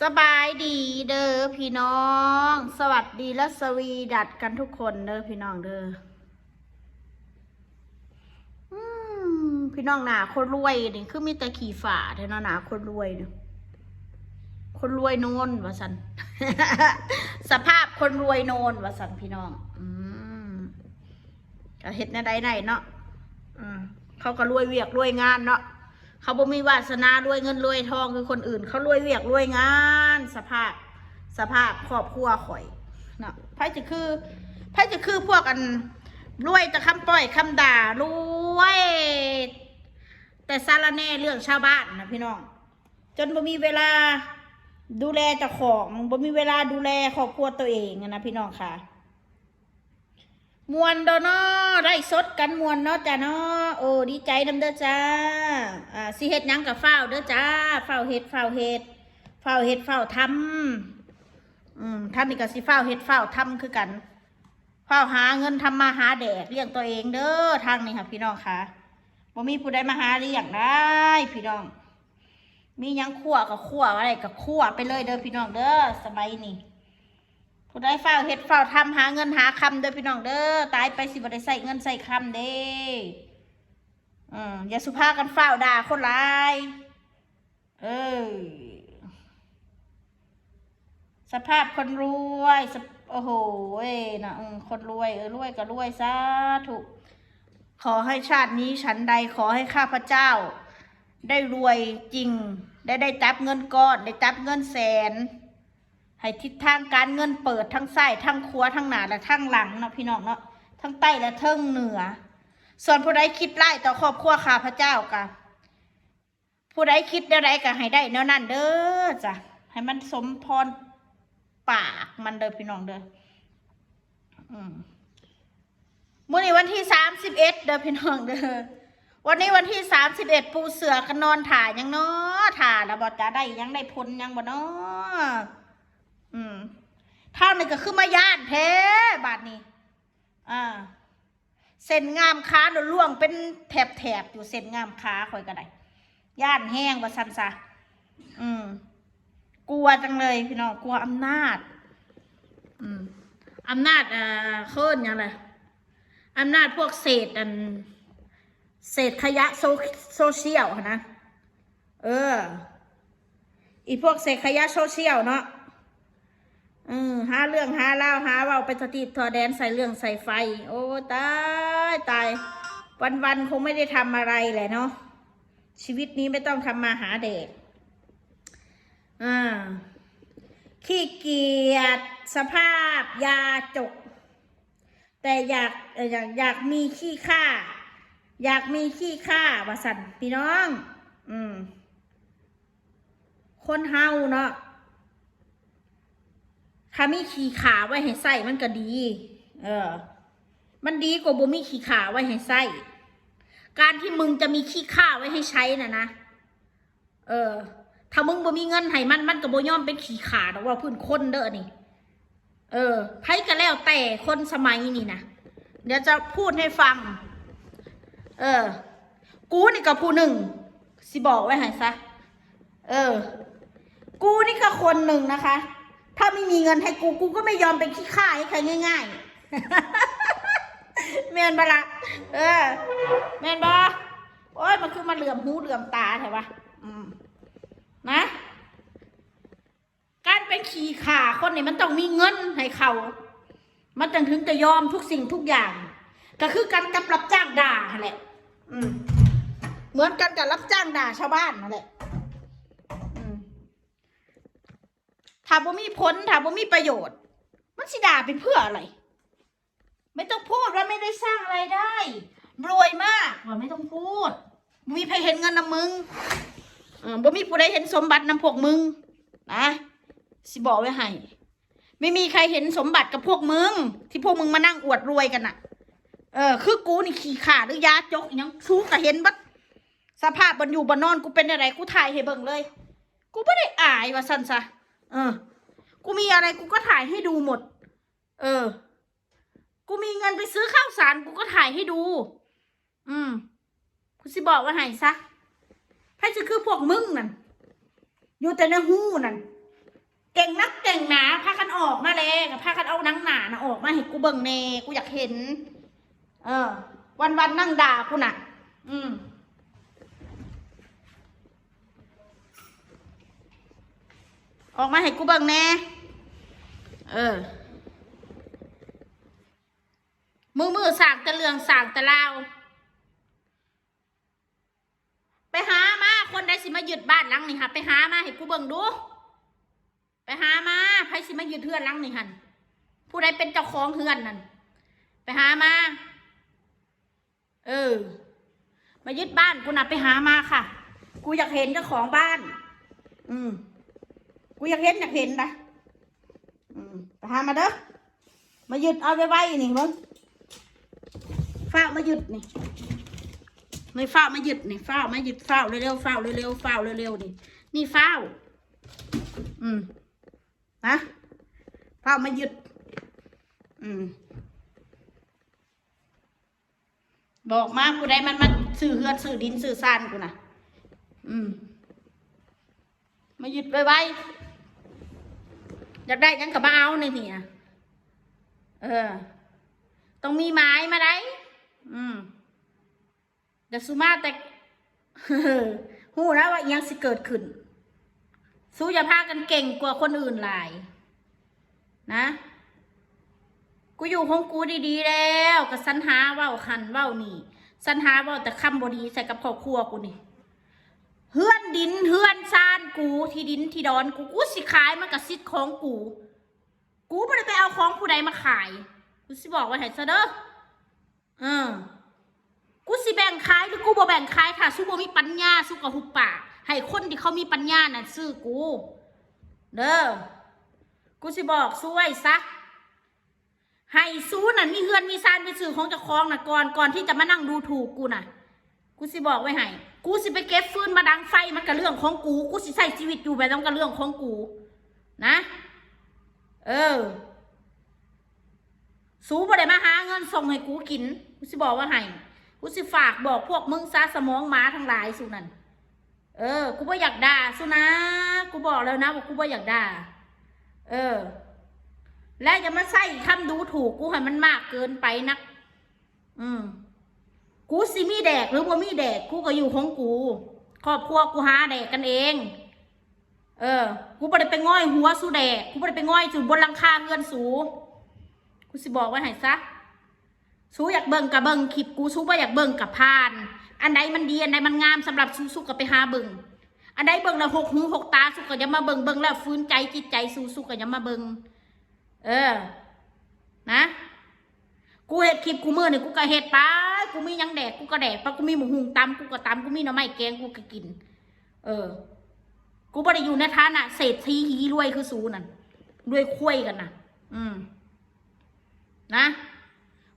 สบายดีเด้อพี่น้อง สวัสดีและสวีดัดกันทุกคนเด้อพี่น้องเด้ออพี่น้องหนาคนรวยนี่คือมีแต่ขี่ฝ่าเท่านั้นหนาคนรวยเนี่ยคนรวยโนนวะสัน สภาพคนรวยโนนวะสันพี่น้อง อืมเฮ็ดในใดไหนเนาะอืมเขาก็รวยเวียกรวยงานเนาะ เขาบ่มีวาสนารวยเงินรวยทองคือคนอื่น เขารวยเวียกรวยงาน สภาพ สภาพครอบครัวข่อยเนาะไพ่จะคือไพ่จะคือพวกอันรวยแต่คำปล่อยคำด่ารวย แต่สารแน่เรื่องชาวบ้านนะพี่น้อง จนบ่มีเวลาดูแลเจ้าของบ่มีเวลาดูแลครอบครัวตัวเองนะพี่น้องค่ะ มวนเด้อนาะได้สดกันมวนเนาะจ้าเนาะโอ้ดีใจนำเด้อจ้าอ่าสิเฮ็ดหยังกับฝ้าวเด้อจ้าฝ้าวเฮ็ดฝ้าวเฮ็ดฝ้าวเฮ็ดฝ้าวทำอืมทำนี่ก็สิฝ้าวเฮ็ดฝ้าวทำคือกันฝ้าวหาเงินทำมาหาแดกเลี้ยงตัวเองเด้อทางนี้ค่ะพี่น้องค่ะบ่มีผู้ใดมาหาเลี้ยงได้ พี่น้อง มีหยังขั่วกับขั่วอะไรกับขั่วไปเลยเด้อพี่น้องเด้อสบายนี่ ผู้ได้ฝ้าเฮ็ดฝ้าทำหาเงินหาคำเด้อพี่น้องเด้อตายไปสิบ่ได้ใส่เงินใส่คำเด้อืมอย่าสุภาพกันฝ้าด่าคนร้ายเออสภาพคนรวยโอ้โหเอนะอืมคนรวยเออรวยก็รวยซะถูกขอให้ชาตินี้ฉันใดขอให้ข้าพเจ้า ได้รวยจริง ได้ได้จับเงินก้อน ได้จับเงินแสน ให้ทิศทางการเงินเปิดทั้งซ้ทั้งขวทั้งหนาและทั้งหลังเนาะพี่น้องเนาะทั้งใต้และเทิงเหนือ ส่วนผู้ใดคิดไล่ต่อครอบครัวข้าพเจ้ากะผู้ใดคิดเดไรก็ให้ได้แนวนั้นเด้อจ้ะให้มันสมพรปากมันเด้อพี่น้องเด้ออืมมื่อนี้วันที่สามสิบเอ็ดเด้อพี่น้องเด้อวันนี้วันที่สามสิบเอ็ดปูเสือกันนอนถ่ายยังเนาะถ่าแล้วบอจะได้ยังได้พ้นยังบ่เนาะ เท่านี้ก็คือมาย่านแท้บาทนี้ อ่า เส้นงามขาโดนล่วงเป็นแถบแถบๆอยู่เส้นงามขาคอยก็ได้ย่านแห้งว่าสันซะอืม กลัวจังเลยพี่น้องกลัวอำนาจ อืมอำนาจอ่าเคลื่อนยังไงอำนาจพวกเศษอันเศษขยะโซโซเชียลนะ เออ อีพวกเศษขยะโซเชียลเนาะ อืมหาเรื่องหาเล่าหาเว่าไปสติดทอแดนใส่เรื่องใส่ไฟ โอ้ตายตายวันวันคงไม่ได้ทำอะไรแหละเนาะชีวิตนี้ไม่ต้องทำมาหาเด็กอ่าขี้เกียจสภาพยาจก แต่อยากอยากอยากมีขี้ข้าอยากมีขี้ข้าวาสันพี่น้อง อืม คนเฮาเนาะ ถ้ามีขี้ขาไว้ให้ใส่มันก็ดี เออ มันดีกว่าบ่มีขี้ขาไว้ให้ใส่การที่มึงจะมีขี้ข้าไว้ให้ใช้น่ะนะ เออ ถ้ามึงบ่มีเงินให้มันมันก็บ่ยอมเป็นขี้ขาดอกว่าพื้นคนเด้อนี่ เออไผก็แล้วแต่คนสมัยนี้นะ เดี๋ยวจะพูดให้ฟัง เออ กูนี่ก็ผู้หนึ่งสิบอกไว้ให้ซะ เออ กูนี่ก็คนหนึ่งนะคะ ถ้าไม่มีเงินให้กูกูก็ไม่ยอมเป็นขี้ข้าให้ใครง่ายๆแมนบละเออ แมนบอโอ้ยมันคือมาเหลื่อมหูเหลื่อมตาใช่ปะอืมนะ การเป็นขี้ข่าคนนี่มันต้องมีเงินให้เขา มันจึงถึงจะยอมทุกสิ่งทุกอย่าง ก็คือการกับรับจ้างด่านั่นแหละ อืมเหมือนกันกับรับจ้างด่าชาวบ้านนั่นแหละ ถ้าบ่มีผลถ้าบ่มีประโยชน์ มันสิด่าไปเพื่ออะไร ไม่ต้องพูดว่าไม่ได้สร้างอะไรได้ รวยมากว่าไม่ต้องพูดบ่มีใครเห็นเงินนำมึงเออบ่มีผู้ใดเห็นสมบัตินำพวกมึงนะสิบอกไว้ให้ไม่มีใครเห็นสมบัติกับพวกมึง ที่พวกมึงมานั่งอวดรวยกันน่ะ เออ คือกูนี่ขี่ขาหรือยาจกอหยังชูก็เห็นบัดสภาพบนอยู่บนนอนกูเป็นอะไรกูถ่ายให้เบิ่งเลย กูไม่ได้อายว่าสันซะ เออ กูมีอะไรกูก็ถ่ายให้ดูหมด เออ กูมีเงินไปซื้อข้าวสารกูก็ถ่ายให้ดู อืมกูสิบอกว่าให้ซะให้จะคือพวกมึงนั่น อยู่แต่ในหูนั่น เก่งนักเก่งหนาพากันออกมาเลยพากันเอาหนังหนานะออกมาให้กูเบิ่งแน่กูอยากเห็น เออ วันวันนั่งด่ากูน่ะ อืม ออกมาให้กูเบิ่งแน่เออมือมือสากต่เรืองสากต่ลาว ไปหามาคนใดสิมายึดบ้านหลังนี่ค่ะไปหามาให้กูเบิ่งดู ไปหามาไผสิมายึดเฮือนหลังนี่หันผู้ใดเป็นเจ้าของเฮือนนั่นไปหามา เออ มายึดบ้านกูนะไปหามาค่ะ กูอยากเห็นเจ้าของบ้าน อืม กูอยากเห็นอยากเห็นนะอืมไปหามาเด้อ มาหยึดเอาไว้ไว้นี่มึงฝ้ามาหยึดนี่ไม่ฝ้ามาหยึดนี่ฝ้ามาหยึดฝ้าเร็วๆฝ้าเร็วๆฝ้าเร็วๆนี่ นี่ฝ้าอืมนะฝ้ามาหยึดอืมบอกมากูได้มันมาสื่อเฮือนสื่อดินสื่อซานกูนะอืมมาหยุดไว้ไว้ อยากได้ยังกับมาเอาในนี่นะเออ ต้องมีไม้มาได้ อืมเดี๋ยวซูมาแต่หูนะว่ายังสิเกิดขึ้น สู้อย่าพากันเก่งกว่าคนอื่นหลาย นะ กูอยู่ของกูดีๆแล้ว ก็สัญหาว้าคันว้านี่สัญหาว้าแต่คำบดีใส่กับครอบครัวกูนี่ เฮือนดินเฮือนซานกูที่ดินที่ดอนกูกูสิขายมันกับซิดของกู กูไม่ได้ไปเอาของผู้ใดมาขาย กูสิบอกไว่าให้ซะเด้อเออกูสิแบ่งขายหรือกูบ่แบ่งขายค่ะสู้บ่มีปัญญาสู้กับหุบปากให้คนที่เขามีปัญญาน่ะซื้อกู เด้อกูสิบอกสู้ไว้ซะให้สู้น่ะมีเฮือนมีซานไปซื้อของเจ้าของน่ะก่อนก่อนที่จะมานั่งดูถูกกูน่ะ กูสิบอกไว้ให้ กูสิไปเก็บฟืนมาดังไฟมันก็เรื่องของกู กูสิใช้ชีวิตอยู่ไปต้องก็เรื่องของกู นะ เออ สูบ่ได้มาหาเงินส่งให้กูกิน กูสิบอกว่าให้ กูสิฝากบอกพวกมึงซาสมองหมาทั้งหลายสุนั่นเออ กูบ่อยากด่าสุนะ กูบอกแล้วนะว่ากูบ่อยากด่า เออ และอย่ามาใส่คำดูถูกกูให้มันมากเกินไปนัก อืม กูสิมีแดกหรือว่ามีแดกกูก็อยู่ของกู ครอบครัวกูหาแดกกันเอง เออ กูไม่ได้ไปง่อยหัวสู้แดกกูไม่ได้ไปง่อยสู่บนหลังคาเงินสูกูสิบอกไว้ให้ซะสู้อยากเบิ่งกับเบิ่งคลิปกูสู้ว่าอยากเบิ่งกับพาน อันใดมันดีอันใดมันงามสำหรับสู้สู้กับไปหาเบิ่งอันใดเบิ่งแล้วหกหูหกตาสู้ก็อย่ามาเบิ่งเบิ่งแล้วฟื้นใจจิตใจสู้สู้ก็อย่ามาเบิ่งเออ นะ กูเห็ดคลิปกูมือนี่กูก็เห็ดไปกูมียังแดกกูก็แดกไปกูมีหมูหุงตำกูก็ตำกูมีหน่อไม้แกงกูก็กิน เออ กูบ่ได้อยู่ในฐานะเศรษฐีหีรวยคือสูนั่นรวยคุยกันนะอืม นะ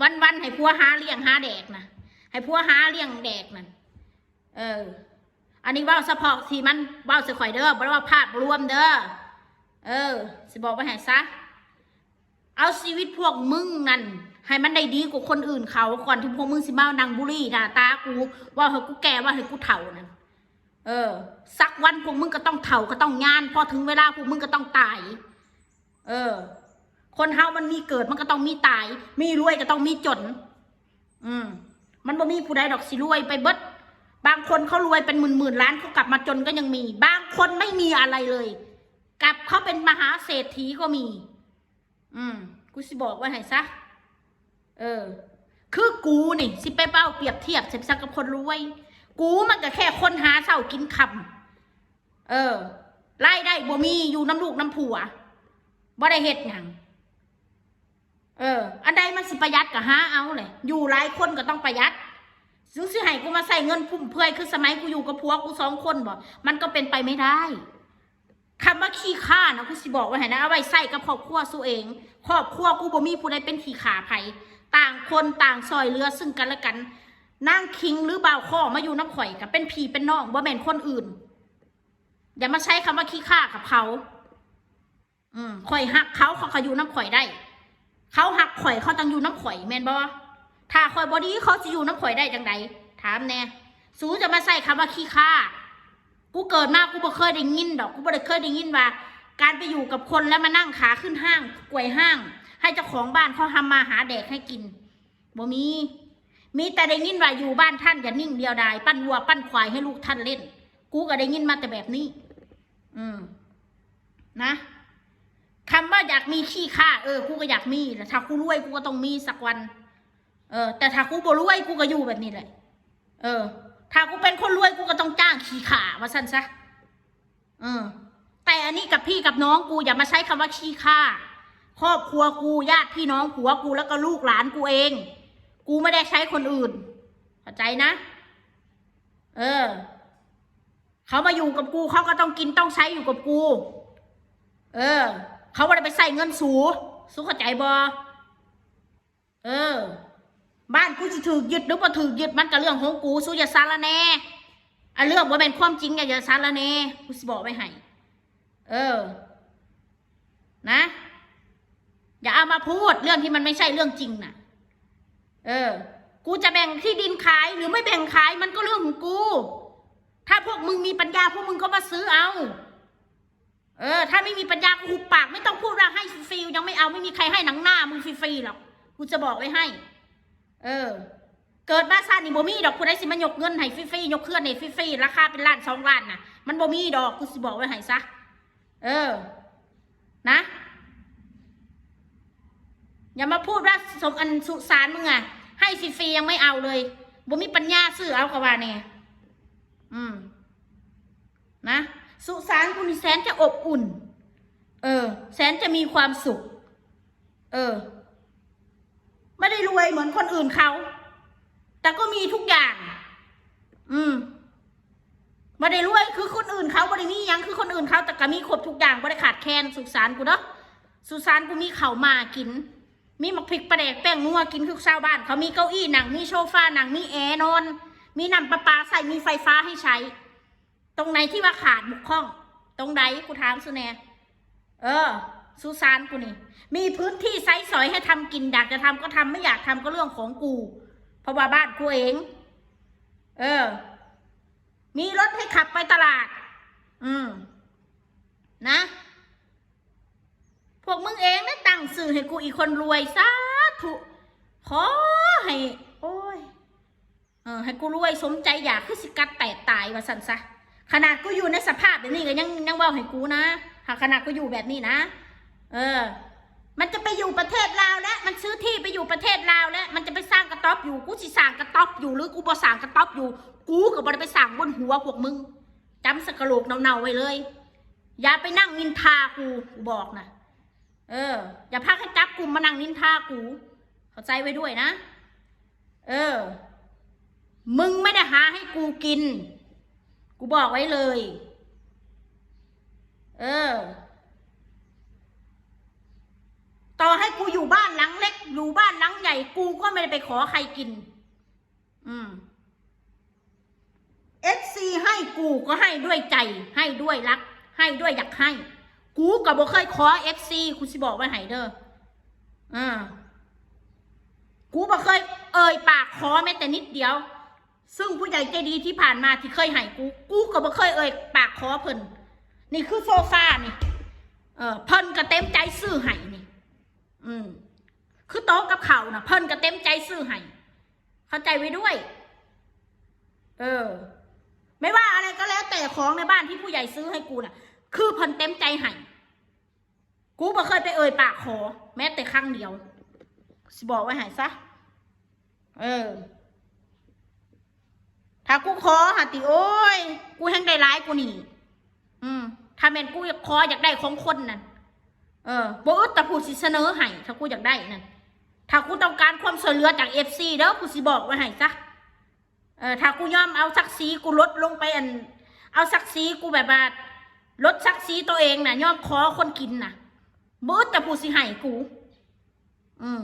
วันวันให้พัวหาเลี้ยงหาแดกนะให้พัวหาเลี้ยงแดกนั่นเออ อันนี้ว่าเฉพาะที่มันว่าเสียข่อยเด้อบ่ได้ว่าภาพรวมเด้อเออสิบอกไปให้ซะเอาชีวิตพวกมึงนั่น ให้มันได้ดีกว่าคนอื่นเขาก่อนที่พวกมึงสิมานังบุรีด่าตากูว่าเฮ้ยกูแก่ว่าเฮ้ยกูเฒ่านั่นเออ สักวันพวกมึงก็ต้องเฒ่าก็ต้องงานพอถึงเวลาพวกมึงก็ต้องตาย เออ คนเฮามันมีเกิดมันก็ต้องมีตาย มีรวยก็ต้องมีจน อืมมันบ่มีผู้ใดดอกสิรวยไปเบิดบางคนเขารวยเป็นหมื่นหมื่นล้านเขากลับมาจนก็ยังมี บางคนไม่มีอะไรเลย กลับเขาเป็นมหาเศรษฐีก็มี อืมกูสิบอกว่าให้ซะ เออ คือกูนี่ สิไปเป้าเปรียบเทียบเสร็จสักกับคนรวย กูมันก็แค่คนหาเช้ากินคำเออไล่ได้บ่มีอยู่น้ำลูกน้ำผัวบ่ได้เฮ็ดหยังเออ อันใดมันสิประหยัดก็หาเอาเลยอยู่หลายคนก็ต้องประหยัดซึ่งสิให้กูมาใส่เงินพุ่มเพื่อยคือสมัยกูอยู่กับผัวกูสองคนบ่ มันก็เป็นไปไม่ได้คำว่าขี้ข้านะกูสิบอกไว้ให้นะเอาไว้ใส่กับครอบครัวสู้เอง ครอบครัวกูบ่มีผู้ใดเป็นขี้ขาไผ ต่างคนต่างซอยเรือซึ่งกันและกันนั่งคิงหรือบ่าวข้อมาอยู่น้ำข่อยกับเป็นพี่เป็นน้องบ่แม่นคนอื่นอย่ามาใช้คำว่าขี้ข้ากับเขา อืมข่อยหักเขาเขาก็อยู่น้ำข่อยได้ เขาหักข่อยเขาต้องอยู่น้ำข่อยแม่นบ่ถ้าข่อยบอดี้เขาจะอยู่น้ำข่อยได้จังใดถามแน่สูจะมาใส่คำว่าขี้ข้ากูเกิดมากูบ่เคยได้ยินดอกกูบ่ได้เคยได้ยินว่า การไปอยู่กับคนแล้วมานั่งขาขึ้นห้างกวยห้าง ให้เจ้าของบ้านเขาทำมาหาแดกให้กินบ่มี มีแต่ได้ยินว่าอยู่บ้านท่านอย่านิ่งเดียวดายปั้นวัวปั้นควายให้ลูกท่านเล่น กูก็ได้ยินมาแต่แบบนี้ อืม นะคำว่าอยากมีขี้ข้าเออกูก็อยากมีแต่ถ้ากูรวยกูก็ต้องมีสักวัน เออ แต่ถ้ากูบ่รวยกูก็อยู่แบบนี้แหละเออ ถ้ากูเป็นคนรวยกูก็ต้องจ้างขี้ข่ามาสั้นซะเออแต่อันนี้กับพี่กับน้องกูอย่ามาใช้คำว่าขี้ข้า ครอบครัวกูญาติพี่น้องผัวกูแล้วก็ลูกหลานกูเอง กูไม่ได้ใช้คนอื่นเข้าใจนะ เออ เขามาอยู่กับกูเขาก็ต้องกินต้องใช้อยู่กับกู เออ เขาไม่ได้ไปใส่เงินสูสูเข้าใจบอเออ บ้านกูจะถือยึดหรือบ่ถือยึดมันก็เรื่องของกูสู้อย่าซาละแน่อันเรื่องว่าเป็นความจริงอย่าซาละแน่กูสิบอกไว้ให้เออ นะ อย่าเอามาพูดเรื่องที่มันไม่ใช่เรื่องจริงน่ะ เออ กูจะแบ่งที่ดินขายหรือไม่แบ่งขายมันก็เรื่องของกู ถ้าพวกมึงมีปัญญาพวกมึงก็มาซื้อเอา เออ ถ้าไม่มีปัญญากูหุบปากไม่ต้องพูดว่าให้ฟรีๆยังไม่เอาไม่มีใครให้หนังหน้ามึงฟรีๆหรอกกูจะบอกไว้ให้ เออ เกิดมาซานี่บ่มีดอกกูได้สิมายกเงินให้ฟรีๆยกเคลื่อนให้ฟรีๆราคาเป็นล้านสองล้านน่ะมันบ่มีดอกกูสิบอกไว้ให้ซะเออ นะ อย่ามาพูดว่าสมอันสุสานมึงอะให้ฟรีๆยังไม่เอาเลยบ่มีปัญญาซื้อเอากว่าเนี่ยอืม นะ สุสานคุณแสนจะอบอุ่น เออ แสนจะมีความสุข เออ ไม่ได้รวยเหมือนคนอื่นเขา แต่ก็มีทุกอย่าง อืมไม่ได้รวยคือคนอื่นเขาไม่ได้มียังคือคนอื่นเขาแต่ก็มีครบทุกอย่างไม่ได้ขาดแคลนสุสานกูเนาะสุสานกูมีเขามากิน มีหมักพริกปลาแดกแป้งนัวกินคือชาวบ้าน เขามีเก้าอี้หนังมีโซฟาหนังมีแอร์นอน มีน้ำประปาใส่มีไฟฟ้าให้ใช้ ตรงไหนที่ว่าขาดบุกข้อง ตรงไหนกูถามสุแนเออสุสานกูนี่ มีพื้นที่ไซส์สอยให้ทำกินอยากจะทำก็ทำไม่อยากทำก็เรื่องของกู เพราะว่าบ้านกูเอง เออ มีรถให้ขับไปตลาด อืม นะ พวกมึงเองนะตั้งสื่อให้กูอีกคนรวยสาธุขอให้ โอ้ย เออให้กูรวยสมใจอยากคือสิกัดแตกตายว่าสันซะ ขนาดกูอยู่ในสภาพแบบนี้ก็ยังยังว่าให้กูนะหากขนาดกูอยู่แบบนี้นะ เออ มันจะไปอยู่ประเทศลาวแล้วมันซื้อที่ไปอยู่ประเทศลาวแล้ว มันจะไปสร้างกระต๊อบอยู่กูสิสร้างกระต๊อบอยู่หรือกูบ่สร้างกระต๊อบอยู่ กูก็บ่ได้ไปสร้างบนหัวพวกมึงจำสกโลกเน่าๆไว้เลย อย่าไปนั่งนินทากูกูบอกนะ เออ อย่าพาให้จับกลุ่มมานั่งนินทากู เข้าใจไว้ด้วยนะ เออ มึงไม่ได้หาให้กูกิน กูบอกไว้เลย เออ ต่อให้กูอยู่บ้านหลังเล็ก อยู่บ้านหลังใหญ่ กูก็ไม่ได้ไปขอใครกิน อืมเอซีให้กูก็ให้ด้วยใจ ให้ด้วยรัก ให้ด้วยอยากให้ กูก็บ่เคยขอเอฟซีกูสิบอกไว้ให้เด้ออ่ากูบ่เคย เอ่ยปากขอแม้แต่นิดเดียว ซึ่งผู้ใหญ่ใจดีที่ผ่านมาที่เคยให้กู กูก็บ่เคยเอ่ยปากขอเพิ่นนี่คือโซฟานี่ เออเพิ่นก็เต็มใจซื้อให้นี่ อืมคือโต๊ะกับเขานะเพิ่นก็เต็มใจซื้อให้เข้าใจไว้ด้วย เออ ไม่ว่าอะไรก็แล้วแต่ของในบ้านที่ผู้ใหญ่ซื้อให้กูน่ะ คือเพิ่นเต็มใจให้ กูบ่เคยไปเอ่ยปากขอ แม้แต่ครั้งเดียว สิบอกไว้ให้ซะ เออ ถ้ากูขอหาติโอ้ย กูแห้งได้ร้ายกูนี่ อืม ถ้าแม่นกูอยากขออยากได้ของคนนั่น เออบ่อึดแต่ผู้สิเสนอให้ถ้ากูอยากได้นั่น ถ้ากูต้องการความช่วยเหลือจากเอฟซีเด้อกูสิบอกไว้ให้ซะ เออ ถ้ากูยอมเอาศักดิ์ศรีกูลดลงไปอัน เอาศักดิ์ศรีกูแบบว่าลดศักดิ์ศรีตัวเองน่ะ ยอมขอคนกินน่ะ บ่อึดแต่ผู้สิให้กู อืม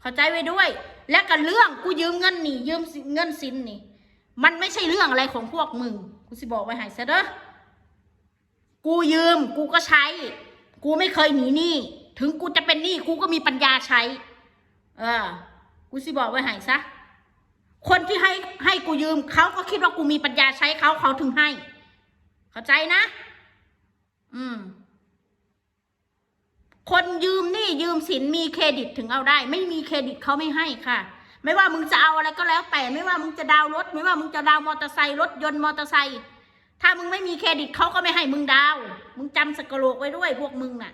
เข้าใจไว้ด้วย และกันเรื่องกูยืมเงินนี่ ยืมเงินสินนี่ มันไม่ใช่เรื่องอะไรของพวกมึง กูสิบอกไว้ให้ซะเด้อกูยืม กูก็ใช้ กูไม่เคยหนีหนี้ถึงกูจะเป็นหนี้กูก็มีปัญญาใช้ เออ กูสิบอกไว้ให้ซะคนที่ให้ให้กูยืมเขาก็คิดว่ากูมีปัญญาใช้เขาเขาถึงให้ เข้าใจนะ อืม คนยืมหนี่ยืมสินมีเครดิตถึงเอาได้ ไม่มีเครดิตเขาไม่ให้ค่ะ ไม่ว่ามึงจะเอาอะไรก็แล้ว แต่ไม่ว่ามึงจะดาวรถ ไม่ว่ามึงจะดาวมอเตอร์ไซค์รถยนต์มอเตอร์ไซค์ถ้ามึงไม่มีเครดิตเขาก็ไม่ให้มึงดาว มึงจำสกโลกไว้ด้วยพวกมึงน่ะ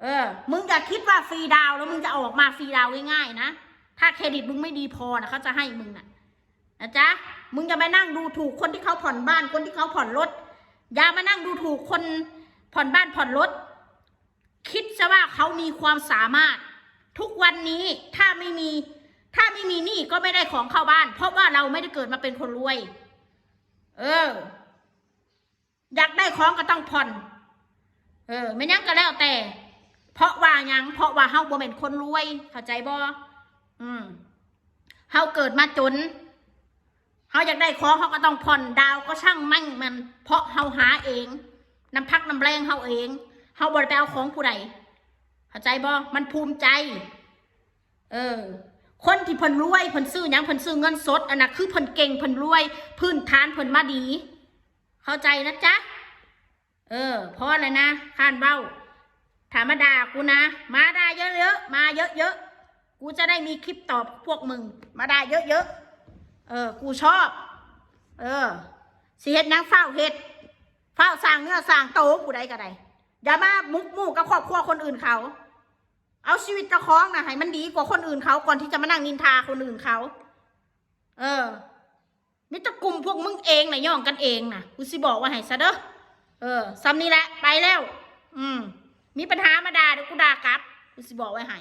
เออ มึงอย่าคิดว่าฟรีดาวแล้วมึงจะออกมาฟรีดาวง่ายๆนะ ถ้าเครดิตมึงไม่ดีพอนะเขาจะให้มึงน่ะนะจ๊ะ มึงอย่ามานั่งดูถูกคนที่เขาผ่อนบ้าน คนที่เขาผ่อนรถ อย่ามานั่งดูถูกคนผ่อนบ้านผ่อนรถ คิดซะว่าเขามีความสามารถ ทุกวันนี้ถ้าไม่มี ถ้าไม่มีหนี้ก็ไม่ได้ของเข้าบ้าน เพราะว่าเราไม่ได้เกิดมาเป็นคนรวย เออ อยากได้ของก็ต้องผ่อน เออ ไม่ยังก็แล้วแต่ เพราะว่ายัง เพราะว่าเฮาบ่เป็นคนรวย เข้าใจบ่อืมเฮาเกิดมาจนเฮาอยากได้ของเฮาก็ต้องผ่อนดาวก็ช่างมั่งมัน เพราะเฮาหาเองน้ำพักน้ำแรงเฮาเอง เฮาบ่ได้ไปเอาของผู้ใดเข้าใจบ่มันภูมิใจ เออ คนที่เพิ่นรวยเพิ่นซื้อหยังเพิ่นซื้อเงินสดอันน่ะคือเพิ่นเก่งเพิ่นรวย พื้นฐานเพิ่นมาดี เข้าใจนะจ๊ะเออเพราะอะไรนะข้านเบ้าถามมาด่ากูนะ มาด่าเยอะๆมาเยอะๆกูจะได้มีคลิปตอบพวกมึง มาด่าเยอะๆเออ กูชอบ เออสิเฮ็ดหยังเฝ้าเฮ็ดเฝ้าสร้างเนื้อสร้างโตกูได้ก็ได้ อย่ามามุกมู่กับครอบครัวคนอื่นเขา เอาชีวิตเจ้าของนะให้มันดีกว่าคนอื่นเขาก่อนที่จะมานั่งนินทาคนอื่นเขา เออมิตรกลุ่มพวกมึงเองนะย่องกันเองนะกูสิบอกว่าให้ซะเด้อเออซ้ำนี่แหละไปแล้ว อืม มีปัญหามาด่าเดี๋ยวกูด่ากลับกูสิบอกไว้ให้